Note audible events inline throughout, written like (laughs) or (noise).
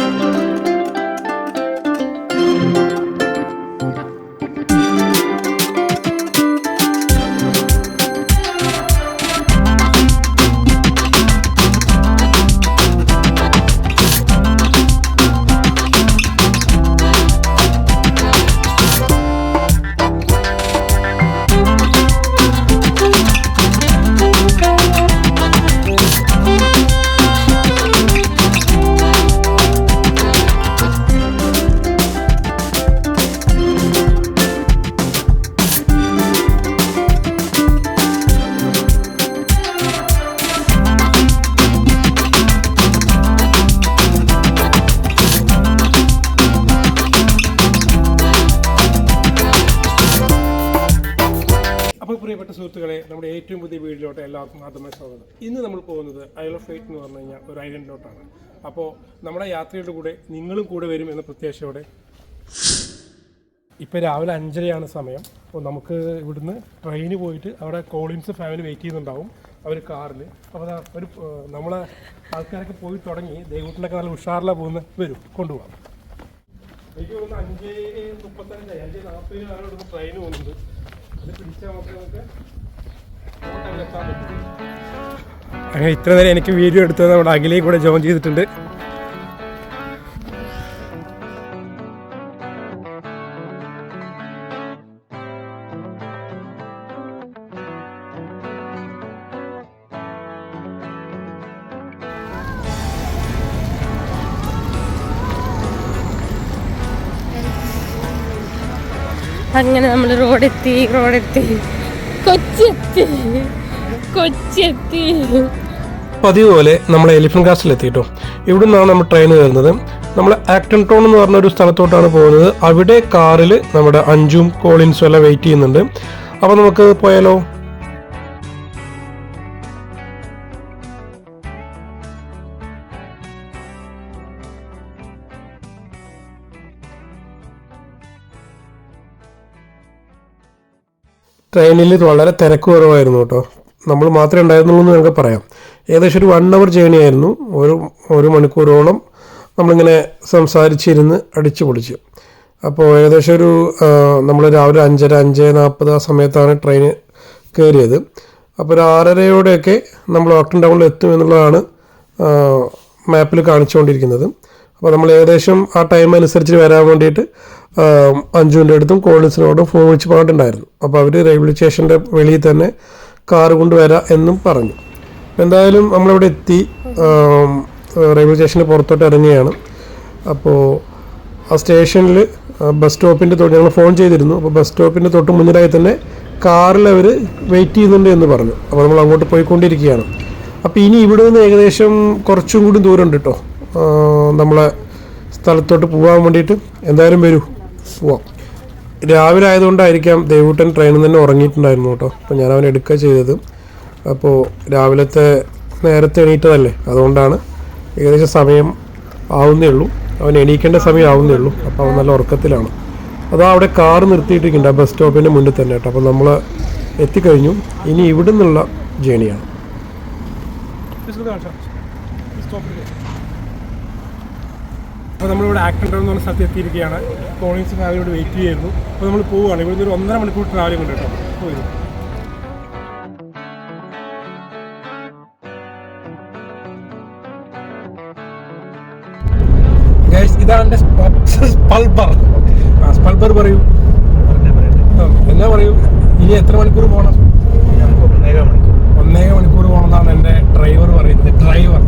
അപ്പോൾ പ്രിയപ്പെട്ട സുഹൃത്തുക്കളെ നമ്മുടെ ഏറ്റവും പുതിയ വീഡിയോയിലോട്ട് എല്ലാവർക്കും ആദ്യമായി സ്വാഗതം. ഇന്ന് നമ്മൾ പോകുന്നത് ഐൽ ഓഫ് ഫൈറ്റ് എന്ന് പറഞ്ഞു കഴിഞ്ഞാൽ ഒരു ഐലൻഡിലോട്ടാണ്. അപ്പോൾ നമ്മുടെ യാത്രയുടെ കൂടെ നിങ്ങളും കൂടെ വരും എന്ന പ്രത്യാശയോടെ ഇപ്പോൾ രാവിലെ അഞ്ചരയാണ് സമയം. അപ്പോൾ നമുക്ക് ഇവിടുന്ന് ട്രെയിന് പോയിട്ട് അവിടെ കോളിൻസ് ഫാമിലി വെയിറ്റ് ചെയ്യുന്നുണ്ടാവും അവർ കാറിൽ അപ്പോൾ ഒരു നമ്മളെ ആൾക്കാരൊക്കെ പോയി തുടങ്ങി ദൈവത്തിലൊക്കെ നല്ല ഉഷാറിലാണ് പോകുന്ന വരും കൊണ്ടുപോകാം എനിക്ക് തോന്നുന്നു അഞ്ച് മുപ്പത്തഞ്ച് അഞ്ച് നാൽപ്പതിനാണ് ഇവിടുന്ന് ട്രെയിൻ പോകുന്നത്? അങ്ങനെ ഇത്ര നേരം എനിക്ക് വീഡിയോ എടുത്തത് നമ്മുടെ അഖിലേക്ക് കൂടെ ജോയിൻ ചെയ്തിട്ടുണ്ട്. അങ്ങനെ നമ്മൾ റോഡെത്തി റോഡെത്തി. കൊച്ചെത്തി കൊച്ചെത്തി. പതിവ് പോലെ നമ്മൾ എലിഫന്റ് കാസ്റ്റിൽ എത്തിയിട്ടോ. ഇവിടെ നിന്നാണ് നമ്മൾ ട്രെയിൻ കയറുന്നത് നമ്മൾ ആക്ടൺ ടോൺ എന്ന് പറഞ്ഞ ഒരു സ്ഥലത്തോട്ടാണ് പോകുന്നത്. അവിടെ കാറിൽ നമ്മുടെ അഞ്ചും കോളിൻസും എല്ലാം വെയിറ്റ് ചെയ്യുന്നുണ്ട്. അപ്പോൾ നമുക്ക് പോയാലോ? ട്രെയിനിൽ വളരെ തിരക്ക് കുറവായിരുന്നു കേട്ടോ. നമ്മൾ മാത്രമേ ഉണ്ടായിരുന്നുള്ളൂ എന്ന് നമുക്ക് പറയാം. ഏകദേശം ഒരു വൺ അവർ ജേണി ആയിരുന്നു. ഒരു ഒരു മണിക്കൂറോളം നമ്മളിങ്ങനെ സംസാരിച്ചിരുന്ന് അടിച്ചു പൊളിച്ചു. അപ്പോൾ ഏകദേശം ഒരു നമ്മൾ രാവിലെ അഞ്ചര അഞ്ച് നാൽപ്പത് ആ സമയത്താണ് ട്രെയിൻ കയറിയത്. അപ്പോൾ ഒരു ആറരയോടെയൊക്കെ നമ്മൾ ഓട്ടൻ ടൗണിൽ എത്തും എന്നുള്ളതാണ് മാപ്പിൽ കാണിച്ചുകൊണ്ടിരിക്കുന്നത്. അപ്പോൾ നമ്മൾ ഏകദേശം ആ ടൈം അനുസരിച്ച് വരാൻ വേണ്ടിയിട്ട് അഞ്ജുവിന്റെ അടുത്തും കോളിൻസിനോടും ഫോൺ വിളിച്ച് പറഞ്ഞിട്ടുണ്ടായിരുന്നു. അപ്പോൾ അവർ റെയിൽവേ സ്റ്റേഷന്റെ വെളിയിൽ തന്നെ കാർ കൊണ്ടുവരാം എന്നും പറഞ്ഞു. എന്തായാലും നമ്മളിവിടെ എത്തി. റെയിൽവേ സ്റ്റേഷന് പുറത്തോട്ട് ഇറങ്ങിയാണ്. അപ്പോൾ ആ സ്റ്റേഷനിൽ ബസ് സ്റ്റോപ്പിന്റെ തൊട്ട് ഞങ്ങൾ ഫോൺ ചെയ്തിരുന്നു. അപ്പോൾ ബസ് സ്റ്റോപ്പിന്റെ തൊട്ട് മുന്നിലായി തന്നെ കാറിൽ അവർ വെയിറ്റ് ചെയ്യുന്നുണ്ട് എന്ന് പറഞ്ഞു. അപ്പോൾ നമ്മൾ അങ്ങോട്ട് പോയിക്കൊണ്ടിരിക്കുകയാണ്. അപ്പോൾ ഇനി ഇവിടെ നിന്ന് ഏകദേശം കുറച്ചും കൂടി ദൂരമുണ്ട് കേട്ടോ നമ്മളെ സ്ഥലത്തോട്ട് പോകാൻ വേണ്ടിയിട്ട് എന്തായാലും വരൂ. പോവാം. രാവിലെ ആയതുകൊണ്ടായിരിക്കാം ദേവൂട്ടൻ ട്രെയിനിൽ തന്നെ ഉറങ്ങിയിട്ടുണ്ടായിരുന്നു കേട്ടോ. അപ്പോൾ ഞാൻ അവൻ എടുക്കുക ചെയ്തത്. അപ്പോൾ രാവിലത്തെ നേരത്തെ എണീറ്റതല്ലേ? അതുകൊണ്ടാണ് ഏകദേശം സമയം ആവുന്നേ ഉള്ളൂ. അവൻ എണീക്കേണ്ട സമയം ആവുന്നേ ഉള്ളൂ. അപ്പോൾ അവൻ നല്ല ഉറക്കത്തിലാണ്. അതാ അവിടെ കാർ നിർത്തിയിട്ടിരിക്കുന്നുണ്ട് ആ ബസ് സ്റ്റോപ്പിന്റെ മുന്നിൽ തന്നെ കേട്ടോ. അപ്പോൾ നമ്മൾ എത്തിക്കഴിഞ്ഞു. ഇനി ഇവിടെ നിന്നുള്ള ജേണിയാണ് അപ്പോൾ നമ്മളിവിടെ ആക്ടർ എന്ന് പറഞ്ഞ സ്ഥലത്ത് എത്തിയിരിക്കുകയാണ്. കോളിങ്സ് ഫാമിലിയോട് വെയിറ്റ് ചെയ്യുന്നു. അപ്പോൾ നമ്മൾ പോവുകയാണ്. ഇവിടുന്ന് ഒരു ഒന്നര മണിക്കൂർ ട്രാവലിംഗ് ഉണ്ട് കേട്ടോ. പോയിരുന്നു ഇതാണ് സ്പൾബർ ആ സ്പൾബർ പറയൂ. എന്നാ പറയൂ? ഇനി എത്ര മണിക്കൂർ പോകണം ഒന്നേക മണിക്കൂർ. പോകണമെന്നാണ് എന്റെ ഡ്രൈവർ പറയുന്നത്. ഡ്രൈവർ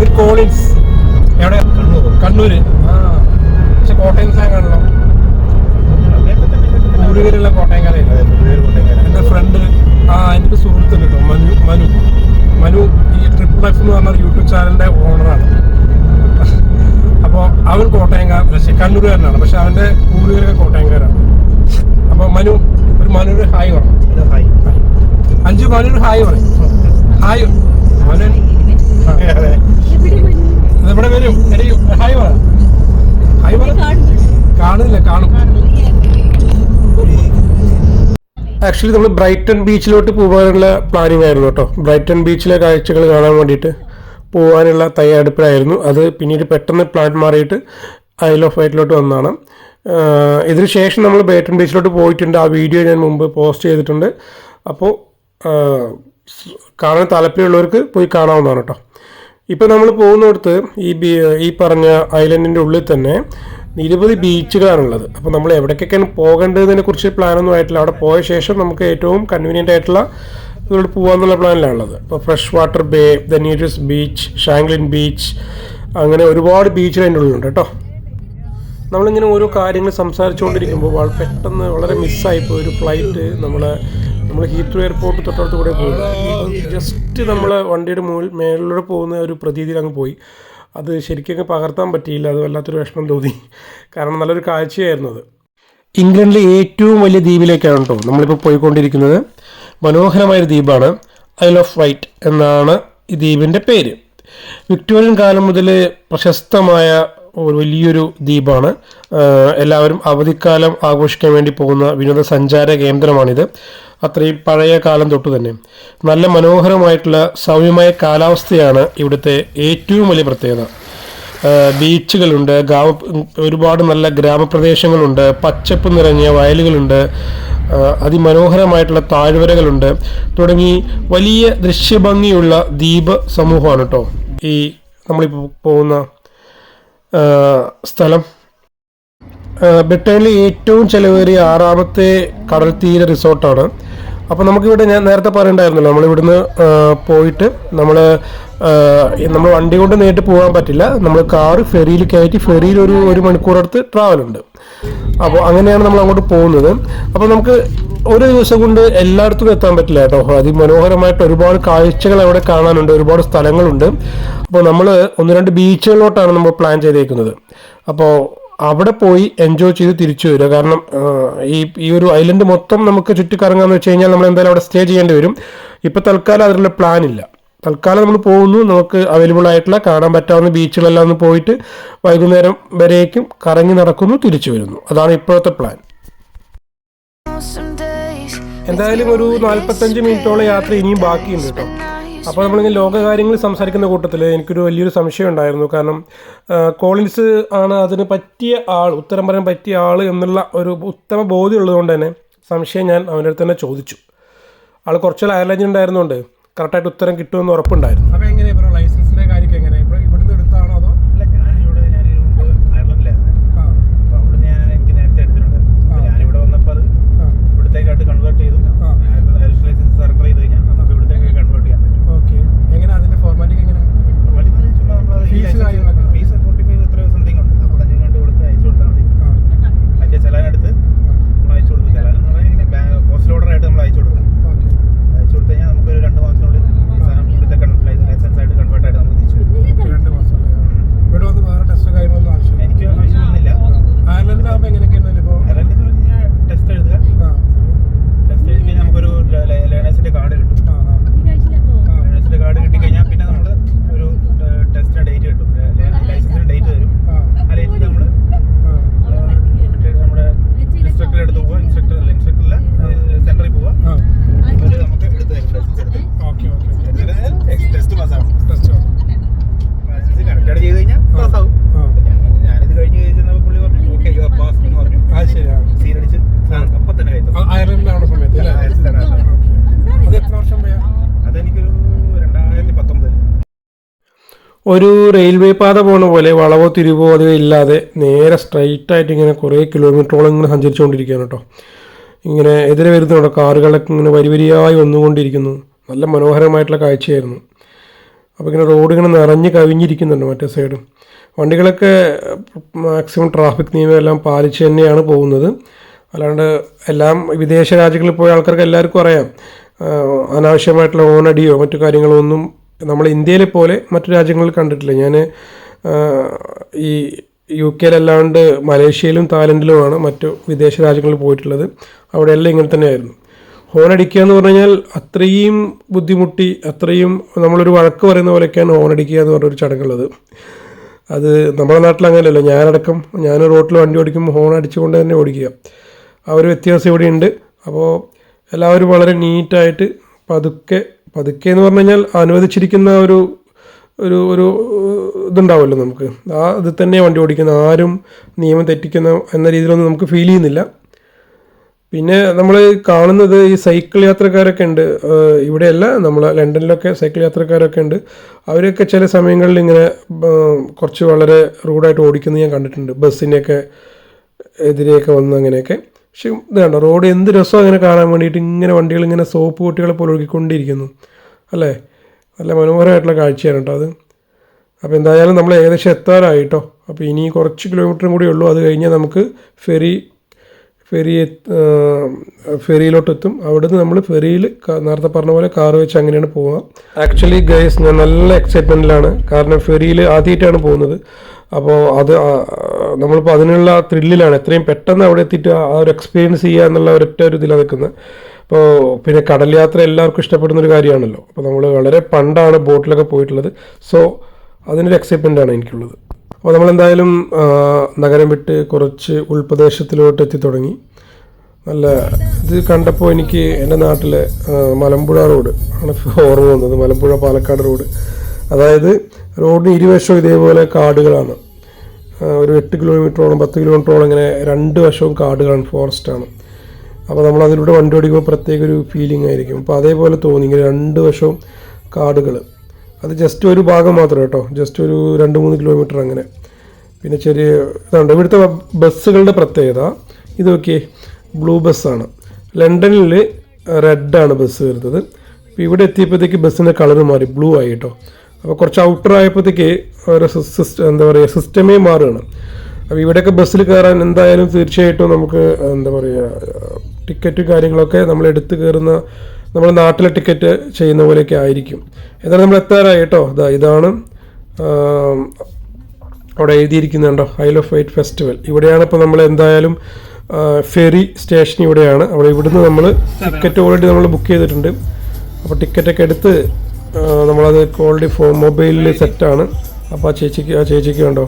ഒരു കോളിൻസ് എവിടെ? കണ്ണൂര്. ആ. പക്ഷെ കോട്ടയം സാങ്ങാണല്ലോ പൂർവികരുള്ള കോട്ടയംകാരയില്ല എന്റെ ഫ്രണ്ട് ആ എനിക്ക് സുഹൃത്തുണ്ട് കേട്ടോ മനു മനു. മനു ഈ ട്രിപ്പിൾ എഫ് എന്ന് പറഞ്ഞ യൂട്യൂബ് ചാനലിന്റെ ഓണറാണ് അപ്പോൾ അവൻ കോട്ടയംകാർ പക്ഷേ കണ്ണൂരുകാരനാണ്. പക്ഷെ അവന്റെ പൂർവികരൊക്കെ കോട്ടയംകാരാണ്. അപ്പോൾ മനു ഒരു മനു ഹായ് പറഞ്ഞു ഹായ്. അഞ്ചു മനു ഹായ് പറയും ഹായ്. മനു. ഇവിടെ വരും. ഹായ് കാണും. ആക്ച്വലി നമ്മൾ ബ്രൈറ്റൺ ബീച്ചിലോട്ട് പോകാനുള്ള പ്ലാനിങ് ആയിരുന്നു കേട്ടോ. ബ്രൈറ്റൺ ബീച്ചിലെ കാഴ്ചകൾ കാണാൻ വേണ്ടിയിട്ട് പോകാനുള്ള തയ്യാറെടുപ്പിലായിരുന്നു. അത് പിന്നീട് പെട്ടെന്ന് പ്ലാൻ മാറിയിട്ട് ഐൽ ഓഫ് വൈറ്റിലോട്ട് വന്നതാണ്. ഇതിനുശേഷം ഇതിന് ശേഷം നമ്മൾ ബ്രൈറ്റൺ ബീച്ചിലോട്ട് പോയിട്ടുണ്ട്. ആ വീഡിയോ ഞാൻ മുമ്പ് പോസ്റ്റ് ചെയ്തിട്ടുണ്ട്. അപ്പോൾ കാണാൻ താല്പര്യമുള്ളവർക്ക് പോയി കാണാവുന്നതാണ് കേട്ടോ. ഇപ്പോൾ നമ്മൾ പോകുന്നിടത്ത് ഈ ബീ ഈ പറഞ്ഞ ഐലൻഡിന്റെ ഉള്ളിൽ തന്നെ നിരവധി ബീച്ചുകളാണുള്ളത്. അപ്പോൾ നമ്മൾ എവിടേക്കൊക്കെയാണ് പോകേണ്ടതിനെ കുറിച്ച് പ്ലാനൊന്നും ആയിട്ടില്ല. അവിടെ പോയ ശേഷം നമുക്ക് ഏറ്റവും കൺവീനിയന്റ് ആയിട്ടുള്ള ഇതിലോട്ട് പോകാമെന്നുള്ള പ്ലാനിലാണുള്ളത്. ഇപ്പോൾ fresh water bay the needles beach Shanklin beach അങ്ങനെ ഒരുപാട് ബീച്ചുകൾ അതിന്റെ ഉള്ളിലുണ്ട് കേട്ടോ. നമ്മളിങ്ങനെ ഓരോ കാര്യങ്ങൾ സംസാരിച്ചുകൊണ്ടിരിക്കുമ്പോൾ പെട്ടെന്ന് വളരെ മിസ്സായിപ്പോൾ ഒരു ഫ്ലൈറ്റ് നമ്മൾ നമ്മൾ ഹീത്രോ എയർപോർട്ട് തൊട്ടടുത്ത് കൂടെ പോയി. ജസ്റ്റ് നമ്മൾ വണ്ടിയുടെ മുകളിൽ മേളിലൂടെ പോകുന്ന ഒരു പ്രതീതിയിൽ അങ്ങ് പോയി. അത് ശരിക്കും പകർത്താൻ പറ്റിയില്ല. അത് വല്ലാത്തൊരു വിഷമം തോന്നി. കാരണം നല്ലൊരു കാഴ്ചയായിരുന്നു അത്. ഇംഗ്ലണ്ടിലെ ഏറ്റവും വലിയ ദ്വീപിലേക്കാണ് കേട്ടോ നമ്മളിപ്പോൾ പോയിക്കൊണ്ടിരിക്കുന്നത്. മനോഹരമായൊരു ദ്വീപാണ്. ഐൽ ഓഫ് വൈറ്റ് എന്നാണ് ഈ ദ്വീപിന്റെ പേര്. വിക്ടോറിയൻ കാലം മുതൽ പ്രശസ്തമായ ഒരു വലിയൊരു ദ്വീപാണ്. എല്ലാവരും അവധിക്കാലം ആഘോഷിക്കാൻ വേണ്ടി പോകുന്ന വിനോദസഞ്ചാര കേന്ദ്രമാണിത്. അത്രയും പഴയ കാലം തൊട്ട് തന്നെ. നല്ല മനോഹരമായിട്ടുള്ള സൗമ്യമായ കാലാവസ്ഥയാണ് ഇവിടുത്തെ ഏറ്റവും വലിയ പ്രത്യേകത. ബീച്ചുകളുണ്ട് ഗ്രാമ ഒരുപാട് നല്ല ഗ്രാമപ്രദേശങ്ങളുണ്ട് പച്ചപ്പ് നിറഞ്ഞ വയലുകളുണ്ട് അതിമനോഹരമായിട്ടുള്ള താഴ്വരകളുണ്ട്. തുടങ്ങി വലിയ ദൃശ്യഭംഗിയുള്ള ദ്വീപ് സമൂഹമാണ് കേട്ടോ ഈ നമ്മളിപ്പോൾ പോകുന്ന സ്ഥലം. ബ്രിട്ടനിലെ ഏറ്റവും ചെലവേറിയ ആറാമത്തെ കടൽ തീര റിസോർട്ടാണ്. അപ്പോൾ നമുക്കിവിടെ ഞാൻ നേരത്തെ പറയണ്ടായിരുന്നല്ലോ നമ്മളിവിടുന്ന് പോയിട്ട് നമ്മൾ നമ്മൾ വണ്ടി കൊണ്ട് നേരിട്ട് പോകാൻ പറ്റില്ല. നമ്മൾ കാറ് ഫെറിയിൽ കയറ്റി ഫെറിയിൽ ഒരു ഒരു മണിക്കൂർ അടുത്ത് ട്രാവൽ ഉണ്ട് അപ്പോൾ അങ്ങനെയാണ് നമ്മൾ അങ്ങോട്ട് പോകുന്നത്. അപ്പോൾ നമുക്ക് ഒരു ദിവസം കൊണ്ട് എല്ലായിടത്തും എത്താൻ പറ്റില്ല കേട്ടോ. അതിമനോഹരമായിട്ട് ഒരുപാട് കാഴ്ചകൾ അവിടെ കാണാനുണ്ട് ഒരുപാട് സ്ഥലങ്ങളുണ്ട്. അപ്പോൾ നമ്മൾ ഒന്ന് രണ്ട് ബീച്ചുകളിലോട്ടാണ് നമ്മൾ പ്ലാൻ ചെയ്തേക്കുന്നത്. അപ്പോൾ അവിടെ പോയി എൻജോയ് ചെയ്ത് തിരിച്ചു വരിക. കാരണം ഈ ഈ ഒരു ഐലൻഡ് മൊത്തം നമുക്ക് ചുറ്റിക്കറങ്ങാന്ന് വെച്ച് കഴിഞ്ഞാൽ നമ്മൾ എന്തായാലും അവിടെ സ്റ്റേ ചെയ്യേണ്ടി വരും. ഇപ്പോൾ തൽക്കാലം അതിനുള്ള പ്ലാൻ ഇല്ല. തൽക്കാലം നമ്മൾ പോകുന്നു. നമുക്ക് അവൈലബിൾ ആയിട്ടുള്ള കാണാൻ പറ്റാവുന്ന ബീച്ചുകളെല്ലാം ഒന്ന് പോയിട്ട് വൈകുന്നേരം വരേക്കും കറങ്ങി നടക്കുന്നു തിരിച്ചു വരുന്നു. അതാണ് ഇപ്പോഴത്തെ പ്ലാൻ. എന്തായാലും ഒരു നാൽപ്പത്തഞ്ച് മിനിറ്റോളം യാത്ര ഇനിയും ബാക്കിയുണ്ട് കേട്ടോ. അപ്പോൾ നമ്മളിങ്ങനെ ലോകകാര്യങ്ങൾ സംസാരിക്കുന്ന കൂട്ടത്തിൽ എനിക്കൊരു വലിയൊരു സംശയം ഉണ്ടായിരുന്നു. കാരണം കോളിൻസ് ആണ് അതിന് പറ്റിയ ആൾ ഉത്തരം പറയാൻ പറ്റിയ ആൾ എന്നുള്ള ഒരു ഉത്തമ ബോധ്യം ഉള്ളതുകൊണ്ട് തന്നെ സംശയം ഞാൻ അവന്റെ അടുത്ത് തന്നെ ചോദിച്ചു. ആൾ കുറച്ച് അയർലൻഡ് ഉണ്ടായിരുന്നുകൊണ്ട് കറക്റ്റായിട്ട് ഉത്തരം കിട്ടുമെന്ന് ഉറപ്പുണ്ടായിരുന്നു. അപ്പോൾ എങ്ങനെയാണ് ലൈസൻസിന്റെ കാര്യമൊക്കെ എങ്ങനെ ഇവിടുന്ന് എടുത്താണോ അതോ അല്ല ഞാനിവിടെ ഞാനൊരു മുമ്പ് അയർലൻഡിലായിരുന്നു അപ്പോൾ അവിടെ ഞാൻ എനിക്ക് നേരത്തെ എടുത്തിട്ടുണ്ട് അപ്പോൾ ഞാനിവിടെ വന്നപ്പോൾ അത് ഇവിടത്തേക്കായിട്ട് കൺവേർട്ട് ചെയ്തു ഐറിഷ് ലൈസൻസ് സർക്കിൾ ചെയ്ത് കഴിഞ്ഞാൽ നമുക്ക് ഇവിടത്തേക്ക് കൺവേർട്ട് ചെയ്യാൻ പറ്റും ഓക്കെ എങ്ങനെ അതിന്റെ ഫോർമാറ്റിംഗ് എങ്ങനെ വഴി എന്ന് ചുമ്മാ നമ്മൾ Fees കാര്യങ്ങളൊക്കെ ഉണ്ടോ? ഫീസ് ഫോർട്ടി ഫൈവ് എത്രയോ സംതിങ് ഉണ്ട് അപ്പോൾ അതിന് കണ്ട് കൊടുത്ത് അയച്ചു കൊടുത്താൽ മതി അതിന്റെ ചലാനെടുത്ത് നമ്മൾ അയച്ചു കൊടുക്കും ചലാൻ എന്ന് പറഞ്ഞാൽ ഇങ്ങനെ പോസ്റ്റൽ ഓർഡർ ആയിട്ട് നമ്മൾ അയച്ചു കൊടുക്കണം ഓക്കെ അയച്ചു കൊടുത്തു കഴിഞ്ഞാൽ നമുക്ക് ഒരു രണ്ട് മാസത്തിനുള്ളിൽ ഈ സാധനം ഇവിടുത്തെ ലൈസൻസ് ആയിട്ട് കൺവേർട്ട് ആയിട്ട് നമുക്ക് തിരിച്ചു വരും രണ്ട് മാസം ഇവിടെ വന്ന് വേറെ ടെസ്റ്റ് കാര്യങ്ങളൊന്നും ആവശ്യമില്ല എനിക്ക് ആവശ്യമൊന്നുമില്ല അയർലൻഡിലാകുമ്പോൾ എങ്ങനെയൊക്കെയാണ് ഇപ്പോൾ അയർലൻഡിൽ എന്ന് പറഞ്ഞാൽ ടെസ്റ്റ് എഴുതുക ടെസ്റ്റ് എഴുതി കഴിഞ്ഞാൽ നമുക്കൊരു ലേണേഴ്സിന്റെ കാർഡ് കിട്ടും ലേണേഴ്സിന്റെ കാർഡ് കിട്ടിക്കഴിഞ്ഞാൽ പിന്നെ നമ്മൾ ഒരു ടെസ്റ്റിന് ഡേറ്റ് കിട്ടും ലൈസൻസിന് ഡേറ്റ് തരും ആ ഡേറ്റിൽ നമ്മൾ നമ്മുടെ ഇൻസ്ട്രക്ടറെ അടുത്ത് പോവുക ഇൻസ്ട്രക്ടർ അല്ല ഇൻസ്ട്രക്ടറില്ല സെന്ററിൽ പോവുക അവർ നമുക്ക് എടുത്ത് തരും ലൈസൻസ് എടുത്ത് ഓക്കെ ഓക്കെ ടെസ്റ്റ് പാസ്സാവും ടെസ്റ്റ് കറക്റ്റായിട്ട് ചെയ്ത് കഴിഞ്ഞാൽ പാസ്സാവും ഞാൻ- ഞാനിത് കഴിഞ്ഞ് കഴിഞ്ഞപ്പോൾ പുള്ളി പറഞ്ഞു ഓക്കെ യു പാസ് എന്ന് പറഞ്ഞു അത് ശരിയാണ് സീനടിച്ച് അപ്പം തന്നെ കയറ്റും അയർലൻഡിലാണ് സമയത്ത് അല്ലേ അത് എത്ര വർഷം പോയാ അതെനിക്കൊരു രണ്ടായിരത്തി പത്തൊമ്പതിൽ ഒരു റെയിൽവേ പാത പോണ പോലെ വളവോ തിരിവോ അതോ ഇല്ലാതെ നേരെ സ്ട്രൈറ്റ് ആയിട്ട് ഇങ്ങനെ കുറേ കിലോമീറ്ററോളം ഇങ്ങനെ സഞ്ചരിച്ചുകൊണ്ടിരിക്കുകയാണ് കേട്ടോ. ഇങ്ങനെ എതിരെ വരുന്നുണ്ടോ കാറുകളൊക്കെ ഇങ്ങനെ വരിവരിയായി വന്നുകൊണ്ടിരിക്കുന്നു. നല്ല മനോഹരമായിട്ടുള്ള കാഴ്ചയായിരുന്നു. അപ്പോൾ ഇങ്ങനെ റോഡ് ഇങ്ങനെ നിറഞ്ഞ് കവിഞ്ഞിരിക്കുന്നുണ്ട് മറ്റേ സൈഡും വണ്ടികളൊക്കെ മാക്സിമം ട്രാഫിക് നിയമം എല്ലാം പാലിച്ച് തന്നെയാണ് പോകുന്നത്. അല്ലാണ്ട് എല്ലാം വിദേശ രാജ്യങ്ങളിൽ പോയ ആൾക്കാർക്ക് എല്ലാവർക്കും അറിയാം. അനാവശ്യമായിട്ടുള്ള ഓണടിയോ മറ്റു കാര്യങ്ങളോ ഒന്നും നമ്മൾ ഇന്ത്യയിലെ പോലെ മറ്റു രാജ്യങ്ങളിൽ കണ്ടിട്ടില്ല. ഞാൻ ഈ യു കെയിലല്ലാണ്ട് മലേഷ്യയിലും തായ്ലൻഡിലുമാണ് മറ്റു വിദേശ രാജ്യങ്ങളിൽ പോയിട്ടുള്ളത്. അവിടെയെല്ലാം ഇങ്ങനെ തന്നെയായിരുന്നു. ഹോൺ അടിക്കുക എന്ന് പറഞ്ഞാൽ അത്രയും ബുദ്ധിമുട്ടി അത്രയും നമ്മളൊരു വഴക്ക് പറയുന്ന പോലെയൊക്കെയാണ് ഹോൺ അടിക്കുക എന്ന് പറഞ്ഞൊരു ചടങ്ങുള്ളത്. അത് നമ്മുടെ നാട്ടിൽ അങ്ങനെയല്ലോ ഞാനടക്കം ഞാൻ റോട്ടിൽ വണ്ടി ഓടിക്കുമ്പോൾ ഹോൺ അടിച്ചുകൊണ്ട് തന്നെ ഓടിക്കുക. ആ ഒരു വ്യത്യാസം ഇവിടെയുണ്ട്. അപ്പോൾ എല്ലാവരും വളരെ നീറ്റായിട്ട് പതുക്കെ പതുക്കെ എന്ന് പറഞ്ഞു കഴിഞ്ഞാൽ അനുവദിച്ചിരിക്കുന്ന ഒരു ഒരു ഒരു ഇതുണ്ടാവുമല്ലോ നമുക്ക്. ആ ഇത് തന്നെ വണ്ടി ഓടിക്കുന്ന ആരും നിയമം തെറ്റിക്കുന്ന എന്ന രീതിയിലൊന്നും നമുക്ക് ഫീൽ ചെയ്യുന്നില്ല. പിന്നെ നമ്മൾ കാണുന്നത് ഈ സൈക്കിൾ യാത്രക്കാരൊക്കെ ഉണ്ട്. ഇവിടെയല്ല നമ്മൾ ലണ്ടനിലൊക്കെ സൈക്കിൾ യാത്രക്കാരൊക്കെ ഉണ്ട്. അവരൊക്കെ ചില സമയങ്ങളിൽ ഇങ്ങനെ കുറച്ച് വളരെ റൂഡായിട്ട് ഓടിക്കുന്നത് ഞാൻ കണ്ടിട്ടുണ്ട്. ബസ്സിനെയൊക്കെ എതിരെയൊക്കെ വന്ന് അങ്ങനെയൊക്കെ. പക്ഷെ ഇത് റോഡ് എന്ത് രസം അങ്ങനെ കാണാൻ വേണ്ടിയിട്ട് ഇങ്ങനെ വണ്ടികൾ ഇങ്ങനെ സോപ്പ് കുട്ടികളെ പോലെ ഒഴുകിക്കൊണ്ടിരിക്കുന്നു. അല്ലേ? നല്ല മനോഹരമായിട്ടുള്ള കാഴ്ചയാണ് കേട്ടോ അത്. അപ്പോൾ എന്തായാലും നമ്മൾ ഏകദേശം എത്താറായി കേട്ടോ. അപ്പോൾ ഇനി കുറച്ച് കിലോമീറ്ററും കൂടി ഉള്ളൂ. അത് കഴിഞ്ഞാൽ നമുക്ക് ഫെറി ഫെറി ഫെറിയിലോട്ടെത്തും. അവിടുന്ന് നമ്മൾ ഫെറിയിൽ നേരത്തെ പറഞ്ഞ പോലെ കാർ വെച്ച് അങ്ങനെയാണ് പോവുക. ആക്ച്വലി ഗൈസ് ഞാൻ നല്ല എക്സൈറ്റ്മെന്റിലാണ് കാരണം ഫെറിയിൽ ആദ്യമായിട്ടാണ് പോകുന്നത്. അപ്പോൾ അത് നമ്മളിപ്പോൾ അതിനുള്ള ത്രില്ലിലാണ് എത്രയും പെട്ടെന്ന് അവിടെ എത്തിയിട്ട് ആ ഒരു എക്സ്പീരിയൻസ് ചെയ്യുക എന്നുള്ള ഒരൊറ്റ ഒരു ഇതിലാണ് നിൽക്കുന്നത് അപ്പോൾ പിന്നെ കടൽ യാത്ര എല്ലാവർക്കും ഇഷ്ടപ്പെടുന്ന ഒരു കാര്യമാണല്ലോ. അപ്പോൾ നമ്മൾ വളരെ പണ്ടാണ് ബോട്ടിലൊക്കെ പോയിട്ടുള്ളത്. സോ അതിനൊരു എക്സൈറ്റ്മെന്റ് ആണ് എനിക്കുള്ളത്. അപ്പോൾ നമ്മളെന്തായാലും നഗരം വിട്ട് കുറച്ച് ഉൾപ്രദേശത്തിലോട്ട് എത്തി തുടങ്ങി. നല്ല ഇത് കണ്ടപ്പോൾ എനിക്ക് എന്റെ നാട്ടിലെ മലമ്പുഴ റോഡ് ആണ് ഓർമ്മ വന്നത്. മലമ്പുഴ പാലക്കാട് റോഡ്. അതായത് റോഡിന് ഇരുവശവും ഇതേപോലെ കാടുകളാണ്. ഒരു എട്ട് കിലോമീറ്ററോളം പത്ത് കിലോമീറ്ററോളം ഇങ്ങനെ രണ്ട് വശവും കാടുകളാണ് ഫോറസ്റ്റാണ് അപ്പോൾ നമ്മൾ അതിലൂടെ വണ്ടി ഓടിക്കുമ്പോൾ പ്രത്യേക ഒരു ഫീലിംഗ് ആയിരിക്കും. അപ്പോൾ അതേപോലെ തോന്നി ഇങ്ങനെ രണ്ട് വശവും കാടുകൾ അത് ജസ്റ്റ് ഒരു ഭാഗം മാത്രം കേട്ടോ. ജസ്റ്റ് ഒരു രണ്ട് മൂന്ന് കിലോമീറ്റർ അങ്ങനെ. പിന്നെ ചെറിയ ഇതുണ്ട്. ഇവിടുത്തെ ബസ്സുകളുടെ പ്രത്യേകത ഇത് നോക്കിയേ ബ്ലൂ ബസ്സാണ് ലണ്ടനിൽ റെഡാണ് ബസ് വരുന്നത്. അപ്പോൾ ഇവിടെ എത്തിയപ്പോഴത്തേക്ക് ബസ്സിന്റെ കളർ മാറി ബ്ലൂ ആയി കേട്ടോ. അപ്പോൾ കുറച്ച് ഔട്ടർ ആയപ്പോഴത്തേക്ക് ഒരു സിസ്റ്റം എന്താ പറയുക സിസ്റ്റമേ മാറുകയാണ്. അപ്പോൾ ഇവിടെയൊക്കെ ബസ്സിൽ കയറാൻ എന്തായാലും തീർച്ചയായിട്ടും നമുക്ക് എന്താ പറയുക ടിക്കറ്റ് കാര്യങ്ങളൊക്കെ നമ്മൾ എടുത്ത് കയറുന്ന നമ്മുടെ നാട്ടിലെ ടിക്കറ്റ് ചെയ്യുന്ന പോലെയൊക്കെ ആയിരിക്കും. എന്നാലും നമ്മൾ എത്താറായി കേട്ടോ. ഇതാ ഇതാണ് അവിടെ എഴുതിയിരിക്കുന്നുണ്ടോ ഐൽ ഓഫ് വൈറ്റ് ഫെസ്റ്റിവൽ ഇവിടെയാണ് ഇപ്പോൾ നമ്മൾ എന്തായാലും ഫെറി സ്റ്റേഷൻ ഇവിടെയാണ്. അവിടെ ഇവിടുന്ന് നമ്മൾ ടിക്കറ്റ് ഓൾറെഡി നമ്മൾ ബുക്ക് ചെയ്തിട്ടുണ്ട്. അപ്പോൾ ടിക്കറ്റൊക്കെ എടുത്ത് നമ്മളത് ഓൾറെഡി ഫോൺ മൊബൈലിൽ സെറ്റാണ് അപ്പോൾ ആ ചേച്ചിക്ക് ആ ചേച്ചിക്ക് കണ്ടോ?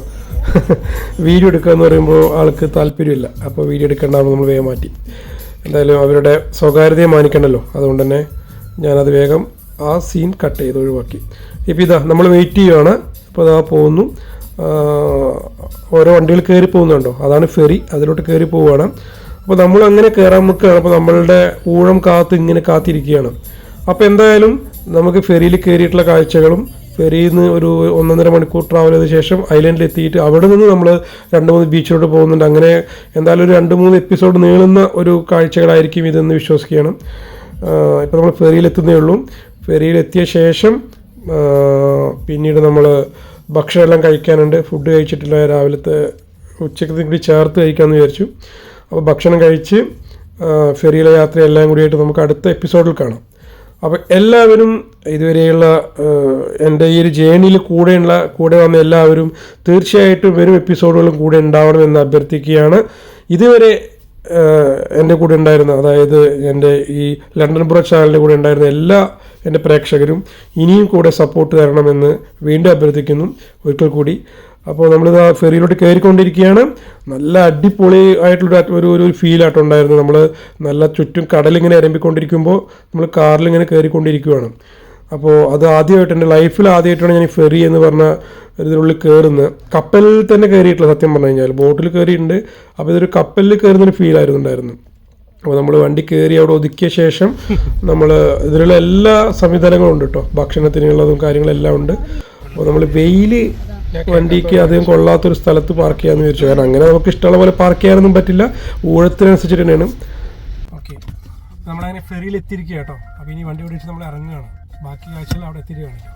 (laughs) വീഡിയോ എടുക്കുക എന്ന് പറയുമ്പോൾ ആൾക്ക് താല്പര്യമില്ല. അപ്പോൾ വീഡിയോ എടുക്കേണ്ടാവുമ്പോൾ നമ്മൾ വേഗം മാറ്റി. എന്തായാലും അവരുടെ സ്വകാര്യതയെ മാനിക്കണ്ടല്ലോ. അതുകൊണ്ട് തന്നെ ഞാനത് വേഗം ആ സീൻ കട്ട് ചെയ്ത് ഒഴിവാക്കി. ഇപ്പോൾ ഇതാ നമ്മൾ വെയിറ്റ് ചെയ്യുകയാണ് അപ്പോൾ അതാ പോകുന്നു. ഓരോ വണ്ടികൾ കയറി പോകുന്നുണ്ടോ? അതാണ് ഫെറി അതിലോട്ട് കയറി പോവുകയാണ്. അപ്പോൾ നമ്മൾ അങ്ങനെ കയറാൻ നിൽക്കുകയാണ്. അപ്പോൾ നമ്മളുടെ ഊഴം കാത്ത് ഇങ്ങനെ കാത്തിരിക്കുകയാണ്. അപ്പോൾ എന്തായാലും നമുക്ക് ഫെറിയിൽ കയറിയിട്ടുള്ള കാഴ്ചകളും ഫെറിയിൽ നിന്ന് ഒരു ഒന്നൊന്നര മണിക്കൂർ ട്രാവൽ ചെയ്ത ശേഷം ഐലൻഡിൽ എത്തിയിട്ട് അവിടെ നിന്ന് നമ്മൾ രണ്ട് മൂന്ന് ബീച്ചിലോട്ട് പോകുന്നുണ്ട്. അങ്ങനെ എന്തായാലും ഒരു രണ്ട് മൂന്ന് എപ്പിസോഡ് നീളുന്ന ഒരു കാഴ്ചകളായിരിക്കും ഇതെന്ന് വിശ്വസിക്കുകയാണ്. ഇപ്പോൾ നമ്മൾ ഫെറിയിൽ എത്തുന്നേ ഉള്ളൂ. ഫെറിയിൽ എത്തിയ ശേഷം പിന്നീട് നമ്മൾ ഭക്ഷണമെല്ലാം കഴിക്കാനുണ്ട്. ഫുഡ് കഴിച്ചിട്ടില്ല. രാവിലത്തെ ഉച്ചക്കത്തെ കൂടി ചേർത്ത് കഴിക്കാമെന്ന് വിചാരിച്ചു. അപ്പോൾ ഭക്ഷണം കഴിച്ച് ഫെറിയിലെ യാത്ര എല്ലാം കൂടിയായിട്ട് നമുക്ക് അടുത്ത എപ്പിസോഡിൽ കാണാം. അപ്പോൾ എല്ലാവരും ഇതുവരെയുള്ള എന്റെ ഈ ഒരു ജേണിയിൽ കൂടെയുള്ള കൂടെ വന്ന എല്ലാവരും തീർച്ചയായിട്ടും വരും എപ്പിസോഡുകളും കൂടെ ഉണ്ടാവണമെന്ന് അഭ്യർത്ഥിക്കുകയാണ്. ഇതുവരെ എന്റെ കൂടെ ഉണ്ടായിരുന്ന അതായത് എന്റെ ഈ ലണ്ടൻ ബ്രോ ചാനലിന്റെ കൂടെ ഉണ്ടായിരുന്ന എല്ലാ എന്റെ പ്രേക്ഷകരും ഇനിയും കൂടെ സപ്പോർട്ട് തരണമെന്ന് വീണ്ടും അഭ്യർത്ഥിക്കുന്നു. ഒരിക്കൽ കൂടി അപ്പോൾ നമ്മളിത് ആ ഫെറിയിലോട്ട് കയറിക്കൊണ്ടിരിക്കുകയാണ്. നല്ല അടിപൊളി ആയിട്ടുള്ള ഒരു ഒരു ഫീൽ ആയിട്ട് ഉണ്ടായിരുന്നു. നമ്മൾ നല്ല ചുറ്റും കടലിങ്ങനെ ഇരമ്പിക്കൊണ്ടിരിക്കുമ്പോൾ നമ്മൾ കാറിലിങ്ങനെ കയറിക്കൊണ്ടിരിക്കുകയാണ് അപ്പോൾ അത് ആദ്യമായിട്ട് എന്റെ ലൈഫിൽ ആദ്യമായിട്ടാണ് ഞാൻ ഫെറി എന്ന് പറഞ്ഞ ഇതിനുള്ളിൽ കയറുന്നത് കപ്പലിൽ തന്നെ കയറിയിട്ടില്ല സത്യം പറഞ്ഞു കഴിഞ്ഞാൽ ബോട്ടിൽ കയറിയിട്ടുണ്ട് അപ്പോൾ ഇതൊരു കപ്പലിൽ കയറുന്നൊരു ഫീൽ ആയിരുന്നുണ്ടായിരുന്നു അപ്പോൾ നമ്മൾ വണ്ടി കയറി അവിടെ ഒതുക്കിയ ശേഷം നമ്മൾ ഇതിലുള്ള എല്ലാ സംവിധാനങ്ങളും ഉണ്ട് കേട്ടോ ഭക്ഷണത്തിനുള്ളതും കാര്യങ്ങളെല്ലാം ഉണ്ട്. അപ്പോൾ നമ്മൾ വെയിൽ വണ്ടിക്ക് അധികം കൊള്ളാത്തൊരു സ്ഥലത്ത് പാർക്ക് ചെയ്യാമെന്ന് വിചാരിച്ചു. കാരണം അങ്ങനെ നമുക്ക് ഇഷ്ടമുള്ള പോലെ പാർക്ക് ചെയ്യാനൊന്നും പറ്റില്ല. ഊഴത്തിനനുസരിച്ചിട്ട് തന്നെയാണ്. ഓക്കെ. നമ്മളങ്ങനെ ഫെറിയിൽ എത്തിയിരിക്കുക കേട്ടോ അപ്പോൾ ഇനി വണ്ടി ഓടിച്ച് നമ്മൾ ഇറങ്ങുകയാണ്. ബാക്കി കാഴ്ചകൾ അവിടെ എത്തിയിട്ട് കാണിക്കാം.